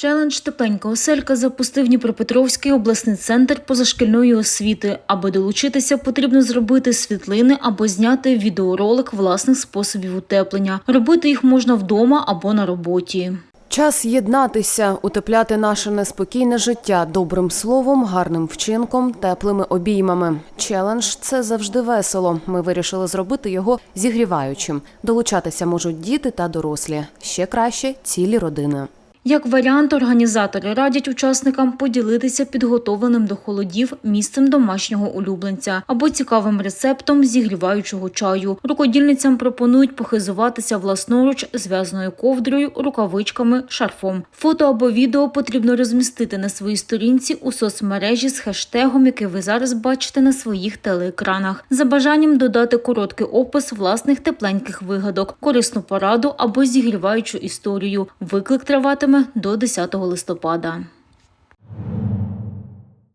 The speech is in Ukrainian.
Челендж Тепленька оселька запустив Дніпропетровський обласний центр позашкільної освіти. Аби долучитися, потрібно зробити світлини або зняти відеоролик власних способів утеплення. Робити їх можна вдома або на роботі. Час єднатися, утепляти наше неспокійне життя добрим словом, гарним вчинком, теплими обіймами. Челендж це завжди весело. Ми вирішили зробити його зігріваючим. Долучатися можуть діти та дорослі. Ще краще цілі родини. Як варіант, організатори радять учасникам поділитися підготовленим до холодів місцем домашнього улюбленця або цікавим рецептом зігріваючого чаю. Рукодільницям пропонують похизуватися власноруч зв'язною ковдрою, рукавичками, шарфом. Фото або відео потрібно розмістити на своїй сторінці у соцмережі з хештегом, який ви зараз бачите на своїх телеекранах. За бажанням додати короткий опис власних тепленьких вигадок, корисну пораду або зігріваючу історію. Виклик триватиме до 10 листопада.